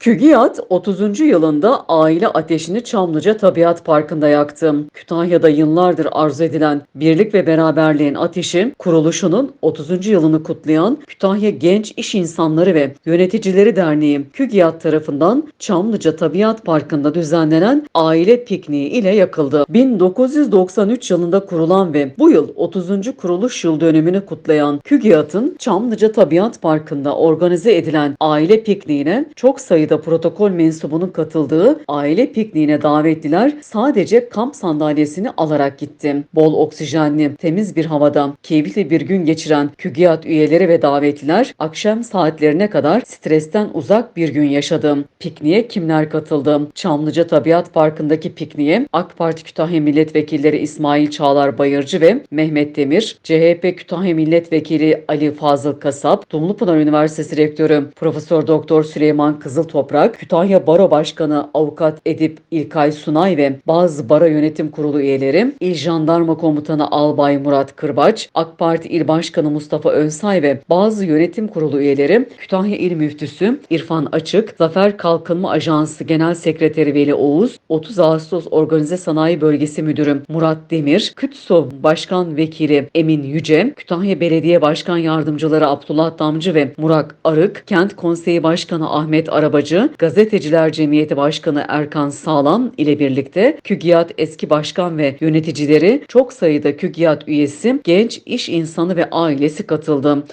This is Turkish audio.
KÜGİAD 30. yılında aile ateşini Çamlıca Tabiat Parkı'nda yaktı. Kütahya'da yıllardır arzu edilen birlik ve beraberliğin ateşi kuruluşunun 30. yılını kutlayan Kütahya Genç İş İnsanları ve Yöneticileri Derneği KÜGİAD tarafından Çamlıca Tabiat Parkı'nda düzenlenen aile pikniği ile yakıldı. 1993 yılında kurulan ve bu yıl 30. kuruluş yıl dönümünü kutlayan KÜGİAD'ın Çamlıca Tabiat Parkı'nda organize edilen aile pikniğine çok sayıda protokol mensubunun katıldığı aile pikniğine davetliler sadece kamp sandalyesini alarak gitti. Bol oksijenli, temiz bir havada keyifli bir gün geçiren KÜGİAD üyeleri ve davetliler akşam saatlerine kadar stresten uzak bir gün yaşadı. Pikniğe kimler katıldı? Çamlıca Tabiat Parkı'ndaki pikniğe AK Parti Kütahya Milletvekilleri İsmail Çağlar Bayırcı ve Mehmet Demir, CHP Kütahya Milletvekili Ali Fazıl Kasap, Dumlupınar Üniversitesi Rektörü Profesör Doktor Süleyman Kızıltoprak, Kütahya Baro Başkanı Avukat Edip İlkay Sunay ve bazı Baro Yönetim Kurulu üyeleri, İl Jandarma Komutanı Albay Murat Kırbaç, AK Parti İl Başkanı Mustafa Önsay ve bazı yönetim kurulu üyeleri, Kütahya İl Müftüsü İrfan Açık, Zafer Kalkınma Ajansı Genel Sekreteri Veli Oğuz, 30 Ağustos Organize Sanayi Bölgesi Müdürü Murat Demir, KÜTSO Başkan Vekili Emin Yüce, Kütahya Belediye Başkan Yardımcıları Abdullah Damcı ve Murat Arık, Kent Konseyi Başkanı Ahmet Arabacı, Gazeteciler Cemiyeti Başkanı Erkan Sağlam ile birlikte KÜGİAD eski başkan ve yöneticileri çok sayıda KÜGİAD üyesi, genç iş insanı ve ailesi katıldı.